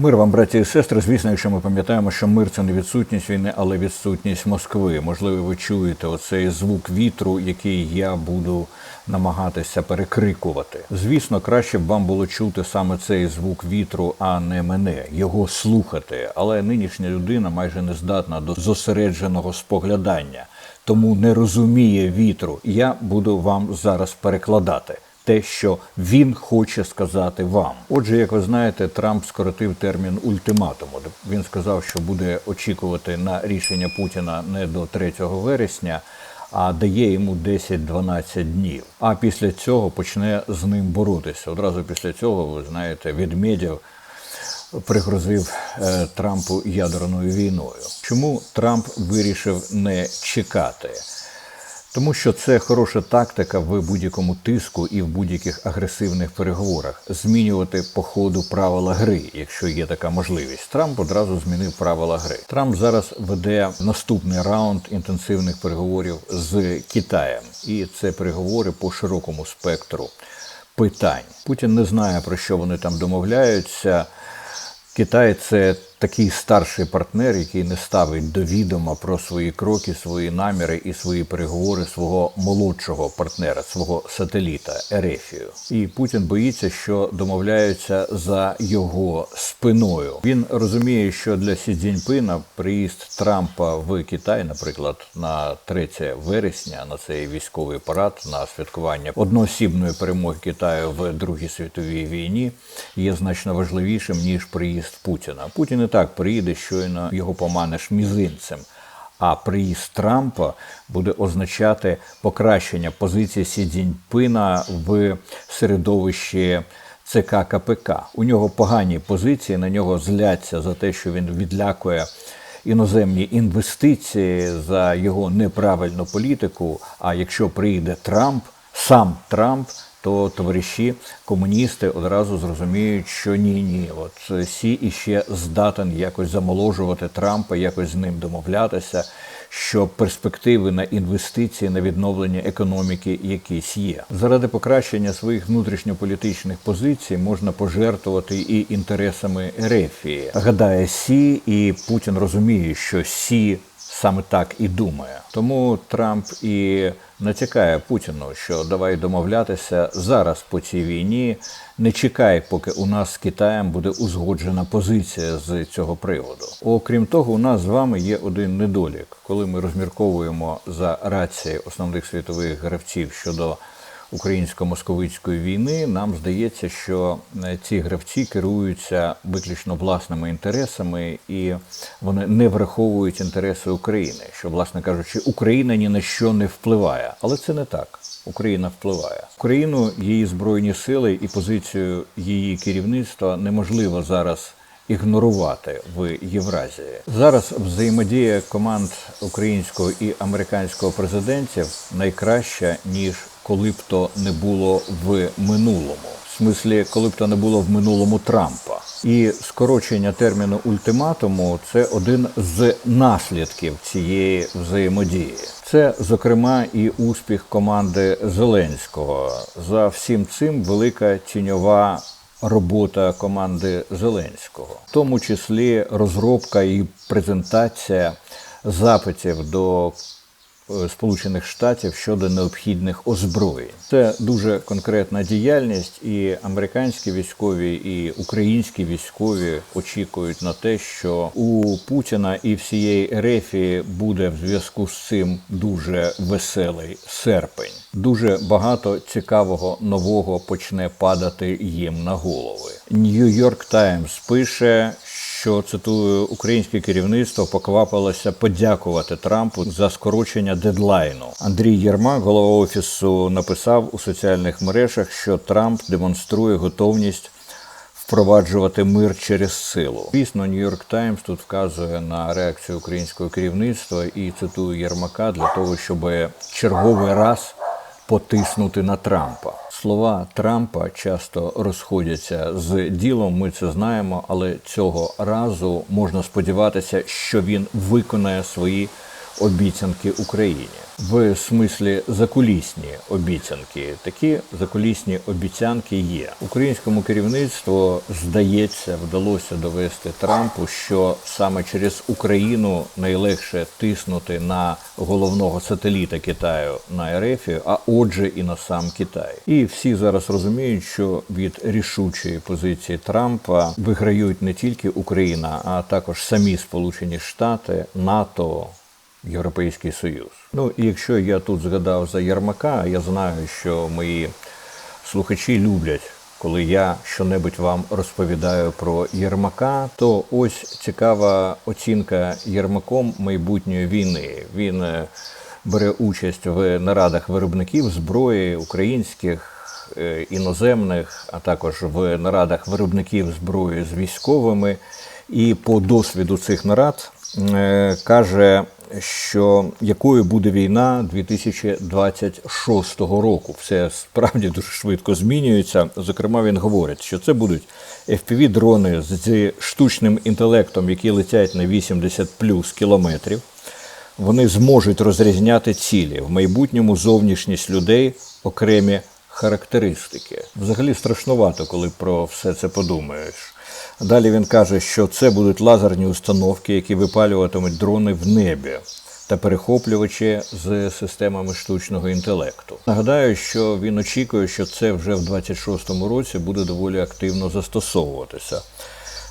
Мир вам, браті і сестри. Звісно, якщо ми пам'ятаємо, що мир це не відсутність війни, але відсутність Москви. Можливо, ви чуєте оцей звук вітру, який я буду намагатися перекрикувати. Звісно, краще б вам було чути саме цей звук вітру, а не мене, його слухати. Але нинішня людина майже не здатна до зосередженого споглядання, тому не розуміє вітру. Я буду вам зараз перекладати те, що він хоче сказати вам. Отже, як ви знаєте, Трамп скоротив термін ультиматуму. Він сказав, що буде очікувати на рішення Путіна не до 3 вересня. А дає йому 10-12 днів. А після цього почне з ним боротися. Одразу після цього, ви знаєте, Ведмедєв пригрозив е, Трампу ядерною війною. Чому Трамп вирішив не чекати? Тому що це хороша тактика в будь-якому тиску і в будь-яких агресивних переговорах змінювати по ходу правила гри, якщо є така можливість. Трамп одразу змінив правила гри. Трамп зараз веде наступний раунд інтенсивних переговорів з Китаєм, і це переговори по широкому спектру питань. Путін не знає про що вони там домовляються. Китай це такий старший партнер, який не ставить до відома про свої кроки, свої наміри і свої переговори свого молодшого партнера, свого сателіта Ерефію. І Путін боїться, що домовляються за його спиною. Він розуміє, що для Сі Цзіньпина приїзд Трампа в Китай, наприклад, на 3 вересня, на цей військовий парад, на святкування одноосібної перемоги Китаю в Другій світовій війні, є значно важливішим ніж приїзд Путіна. Путін так приїде, щойно його поманеш мізинцем. А приїзд Трампа буде означати покращення позиції Сі Цзіньпина в середовищі ЦК КПК. У нього погані позиції, на нього зляться за те, що він відлякує іноземні інвестиції за його неправильну політику. А якщо приїде Трамп, сам Трамп. То товариші комуністи одразу зрозуміють, що ні, ні, от Сі іще здатен якось замоложувати Трампа, якось з ним домовлятися, що перспективи на інвестиції на відновлення економіки якісь є. Заради покращення своїх внутрішньополітичних позицій можна пожертвувати і інтересами Ерефії. Гадає Сі, і Путін розуміє, що Сі саме так і думає. Тому Трамп і натякає Путіну, що давай домовлятися зараз по цій війні. Не чекай, поки у нас з Китаєм буде узгоджена позиція з цього приводу. Окрім того, у нас з вами є один недолік, коли ми розмірковуємо за рації основних світових гравців щодо українсько-московицької війни, нам здається, що е, ці гравці керуються виключно власними інтересами і вони не враховують інтереси України. Що, власне кажучи, Україна ні на що не впливає, але це не так. Україна впливає Україну, її збройні сили і позицію її керівництва неможливо зараз ігнорувати в Євразії. Зараз взаємодія команд українського і американського президентів найкраща ніж коли б то не було в минулому. В смислі, коли б то не було в минулому Трампа. І скорочення терміну ультиматуму це один з наслідків цієї взаємодії. Це, зокрема, і успіх команди Зеленського. За всім цим велика тіньова робота команди Зеленського, в тому числі розробка і презентація запитів до Сполучених Штатів щодо необхідних озброєнь. Це дуже конкретна діяльність, і американські військові, і українські військові очікують на те, що у Путіна і всієї Ерефії буде в зв'язку з цим дуже веселий серпень. Дуже багато цікавого нового почне падати їм на голови. Нью-Йорк Таймс пише. Що цитую, українське керівництво поквапилося подякувати Трампу за скорочення дедлайну. Андрій Єрмак, голова офісу, написав у соціальних мережах, що Трамп демонструє готовність впроваджувати мир через силу. Звісно, Нью-Йорк Таймс тут вказує на реакцію українського керівництва і цитую Єрмака для того, щоб черговий раз потиснути на Трампа. Слова Трампа часто розходяться з ділом. Ми це знаємо, але цього разу можна сподіватися, що він виконає свої обіцянки Україні. В смислі закулісні обіцянки. Такі закулісні обіцянки є. Українському керівництву здається, вдалося довести Трампу, що саме через Україну найлегше тиснути на головного сателіта Китаю на РФ, а отже, і на сам Китай. І всі зараз розуміють, що від рішучої позиції Трампа виграють не тільки Україна, а також самі Сполучені Штати, НАТО. Європейський Союз. Ну і якщо я тут згадав за Єрмака, я знаю, що мої слухачі люблять, коли я щонебудь вам розповідаю про Єрмака, то ось цікава оцінка Єрмаком майбутньої війни. Він е, бере участь в нарадах виробників зброї українських. е, Іноземних, а також в нарадах виробників зброї з військовими, і по досвіду цих нарад е, каже, що якою буде війна 2026 року. Все справді дуже швидко змінюється. Зокрема, він говорить, що це будуть fpv дрони з штучним інтелектом, які летять на 80 плюс кілометрів. Вони зможуть розрізняти цілі в майбутньому зовнішність людей, окремі характеристики. Взагалі страшнувато, коли про все це подумаєш. Далі він каже, що це будуть лазерні установки, які випалюватимуть дрони в небі та перехоплювачі з системами штучного інтелекту. Нагадаю, що він очікує, що це вже в 26-му році буде доволі активно застосовуватися.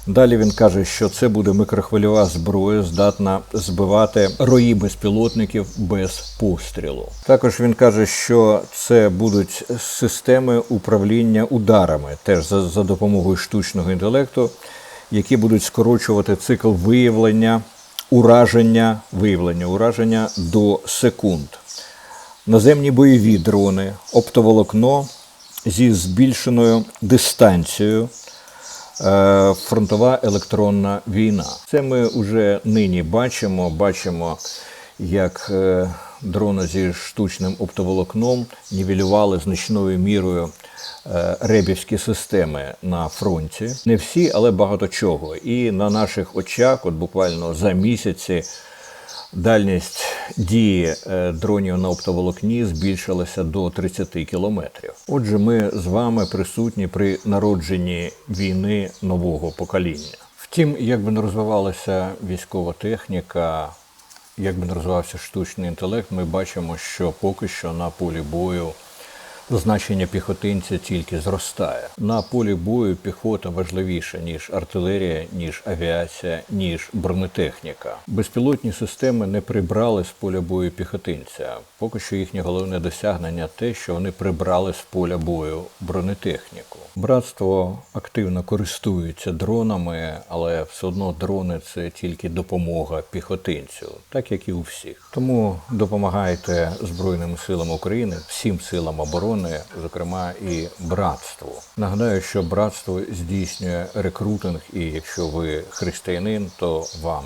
Далі він каже, що це буде микрохвильова зброя, здатна збивати рої безпілотників без пострілу. Також він каже, що це будуть системи управління ударами, теж за, за допомогою штучного інтелекту, які будуть скорочувати цикл виявлення, ураження, виявлення ураження до секунд. Наземні бойові дрони, оптоволокно зі збільшеною дистанцією. Е, фронтова електронна війна. Це ми вже нині бачимо. Бачимо, як е, дрони зі штучним оптоволокном нівелювали значною мірою е, ребівські системи на фронті. Не всі, але багато чого. І на наших очах, от буквально за місяці. Дальність дії е, дронів на оптоволокні збільшилася до 30 кілометрів. Отже, ми з вами присутні при народженні війни нового покоління. Втім, як би не розвивалася військова техніка, як би не розвивався штучний інтелект, ми бачимо, що поки що на полі бою значення піхотинця тільки зростає. На полі бою піхота важливіша ніж артилерія, ніж авіація, ніж бронетехніка. Безпілотні системи не прибрали з поля бою піхотинця. Поки що їхнє головне досягнення те, що вони прибрали з поля бою бронетехніку. Братство активно користується дронами, але все одно дрони це тільки допомога піхотинцю, так як і у всіх. Тому допомагайте Збройним силам України, всім силам оборони, зокрема і братству. Нагадаю, що братство здійснює рекрутинг, і якщо ви християнин, то вам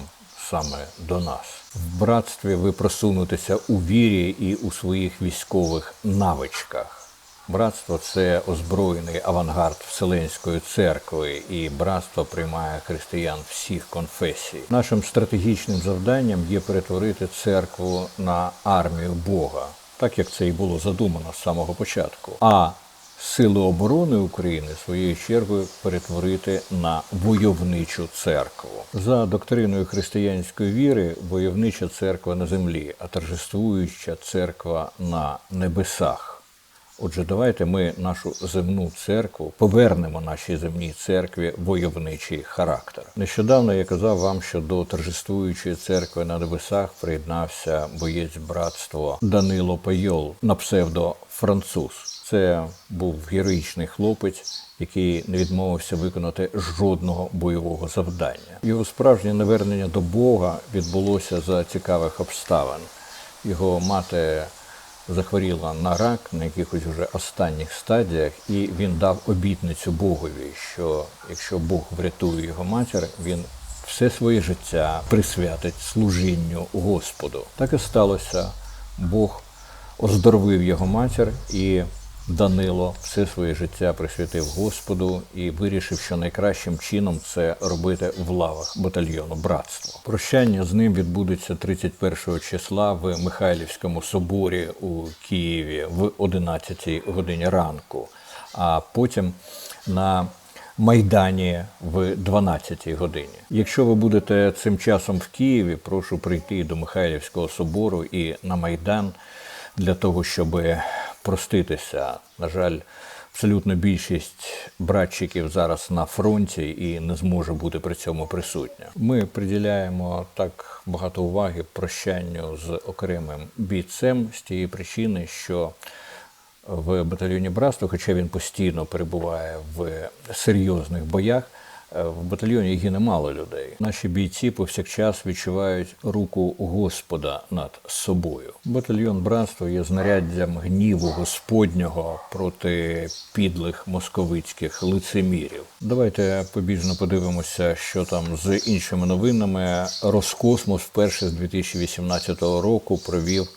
саме до нас. В братстві ви просунутеся у вірі і у своїх військових навичках. Братство це озброєний авангард Вселенської церкви, і братство приймає християн всіх конфесій. Нашим стратегічним завданням є перетворити церкву на армію Бога, так як це і було задумано з самого початку. А Сили оборони України своєю чергою перетворити на войовничу церкву за доктриною християнської віри. Войовнича церква на землі, а торжествуюча церква на небесах. Отже, давайте ми нашу земну церкву повернемо нашій земній церкві войовничий характер. Нещодавно я казав вам, що до торжествуючої церкви на небесах приєднався боєць братства Данило Пайол на псевдо француз. Це був героїчний хлопець, який не відмовився виконати жодного бойового завдання. Його справжнє навернення до Бога відбулося за цікавих обставин. Його мати захворіла на рак на якихось вже останніх стадіях, і він дав обітницю Богові, що якщо Бог врятує його матір, він все своє життя присвятить служінню Господу. Так і сталося. Бог оздоровив його матір, і Данило все своє життя присвятив Господу і вирішив, що найкращим чином це робити в лавах батальйону братство. Прощання з ним відбудеться 31 числа в Михайлівському соборі у Києві в 11 годині ранку, а потім на Майдані в 12 годині. Якщо ви будете цим часом в Києві, прошу прийти до Михайлівського собору і на Майдан для того, щоб проститися. На жаль, абсолютно більшість братчиків зараз на фронті і не зможе бути при цьому присутня. Ми приділяємо так багато уваги прощанню з окремим бійцем з тієї причини, що в батальйоні братства, хоча він постійно перебуває в серйозних боях. Е, В батальйоні гине мало людей. Наші бійці повсякчас відчувають руку Господа над собою. Батальйон братства є знаряддям гніву Господнього проти підлих московицьких лицемірів. Давайте побіжно подивимося, що там з іншими новинами. Роскосмос вперше з 2018 року провів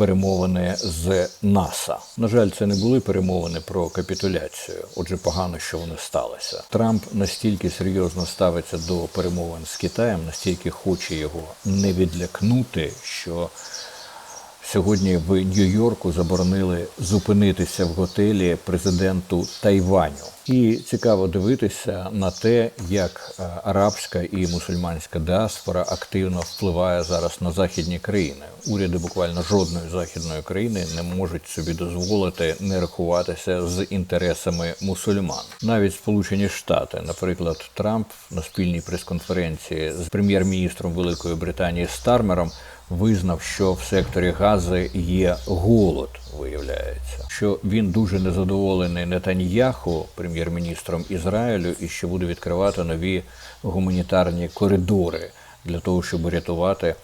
перемовини з НАСА. На жаль, це не були перемовини про капітуляцію. Отже, погано, що вони сталися. Трамп настільки серйозно ставиться до перемовин з Китаєм, настільки хоче його не відлякнути, що Сьогодні в Нью-Йорку заборонили зупинитися в готелі президенту Тайваню. І цікаво дивитися на те, як е, арабська і мусульманська діаспора активно впливає зараз на західні країни. Уряди буквально жодної західної країни не можуть собі дозволити не рахуватися з інтересами мусульман. Навіть Сполучені Штати, наприклад, Трамп на спільній прес-конференції з прем'єр-міністром Великої Британії Стармером визнав, що в секторі Гази є голод, виявляється, що він дуже незадоволений Нетаньяху, прем'єр-міністром Ізраїлю, і що буде відкривати нові гуманітарні коридори для того, щоб рятувати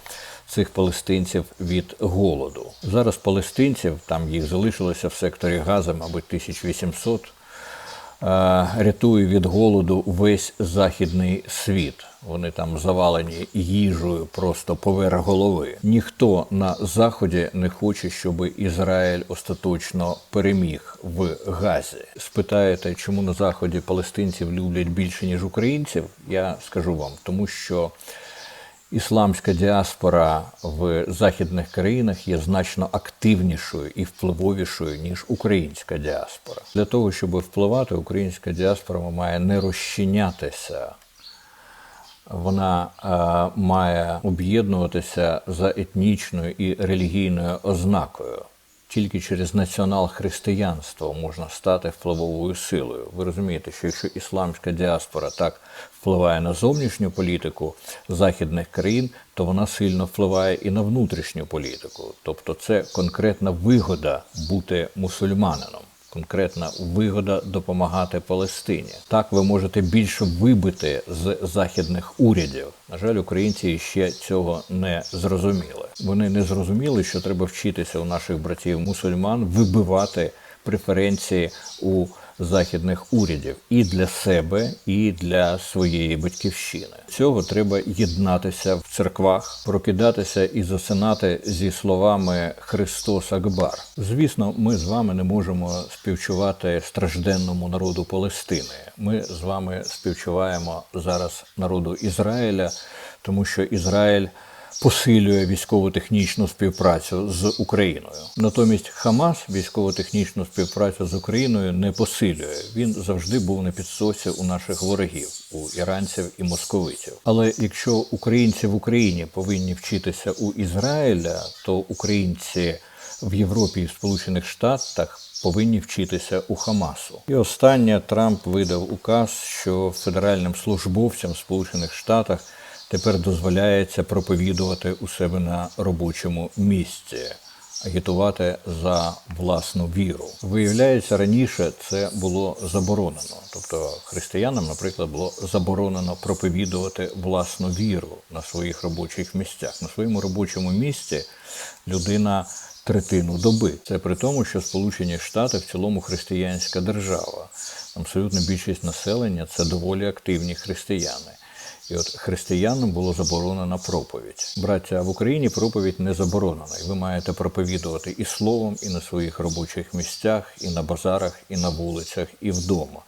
цих палестинців від голоду. Зараз палестинців там їх залишилося в секторі Гази, мабуть, 1800, е, рятує від голоду весь західний світ. Вони там завалені їжею просто поверх голови. Ніхто на заході не хоче, щоб Ізраїль остаточно переміг в Газі. Спитаєте, чому на заході палестинців люблять більше ніж українців? Я скажу вам, тому що ісламська діаспора в західних країнах є значно активнішою і впливовішою ніж українська діаспора. Для того щоб впливати, українська діаспора має не розчинятися. Вона е, має об'єднуватися за етнічною і релігійною ознакою. Тільки через націонал-християнство можна стати впливовою силою. Ви розумієте, що якщо ісламська діаспора так впливає на зовнішню політику західних країн, то вона сильно впливає і на внутрішню політику. Тобто, це конкретна вигода бути мусульманином конкретна вигода допомагати Палестині. Так ви можете більше вибити з західних урядів. На жаль, українці ще цього не зрозуміли. Вони не зрозуміли, що треба вчитися у наших братів мусульман вибивати преференції у західних урядів і для себе, і для своєї батьківщини. Цього треба єднатися церквах, прокидатися і засинати зі словами Христос Акбар. Звісно, ми з вами не можемо співчувати стражденному народу Палестини. Ми з вами співчуваємо зараз народу Ізраїля, тому що Ізраїль посилює військово-технічну співпрацю з Україною. Натомість Хамас військово-технічну співпрацю з Україною не посилює. Він завжди був на підсосі у наших ворогів, у іранців і московитів. Але якщо українці в Україні повинні вчитися у Ізраїля, то українці в Європі і в Сполучених Штатах повинні вчитися у Хамасу. І останнє Трамп видав указ, що федеральним службовцям в Сполучених Штатах тепер дозволяється проповідувати у себе на робочому місці, агітувати за власну віру. Виявляється, раніше це було заборонено. Тобто християнам, наприклад, було заборонено проповідувати власну віру на своїх робочих місцях. На своєму робочому місці людина третину доби. Це при тому, що Сполучені Штати в цілому християнська держава. Абсолютно більшість населення це доволі активні християни. І от християнам було заборонена проповідь. Браття, в Україні проповідь не заборонена. І ви маєте проповідувати і словом, і на своїх робочих місцях, і на базарах, і на вулицях, і вдома.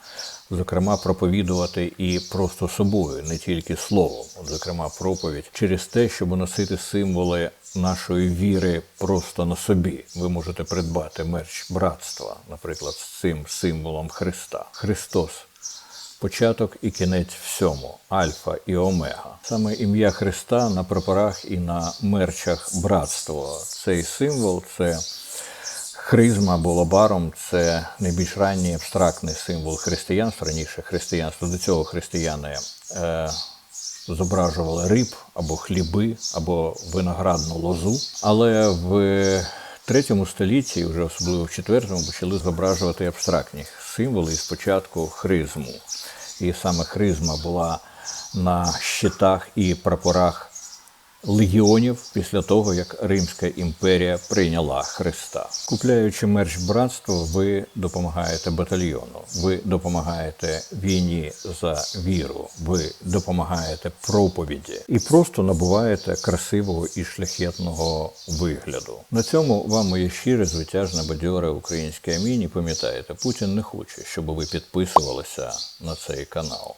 Зокрема, проповідувати і просто собою, не тільки словом. От, зокрема, проповідь через те, щоб носити символи нашої віри просто на собі. Ви можете придбати мерч братства, наприклад, з цим символом Христа. Христос початок і кінець всьому, альфа і омега. Саме ім'я Христа на прапорах і на мерчах братство. Цей символ це хризма або лабаром це найбільш ранній абстрактний символ християнства. Раніше християнство до цього християни. Е, Зображували риб або хліби, або виноградну лозу. Але в третьому столітті, вже особливо в четвертому, почали зображувати абстрактні символи і спочатку хризму. І саме хризма була на щитах і прапорах легіонів після того, як Римська імперія прийняла Христа. Купляючи мерч братства, ви допомагаєте батальйону, ви допомагаєте війні за віру, ви допомагаєте проповіді і просто набуваєте красивого і шляхетного вигляду. На цьому вам моє щире, звитяжне, бадьоре українське амінь. І пам'ятаєте, Путін не хоче, щоб ви підписувалися на цей канал.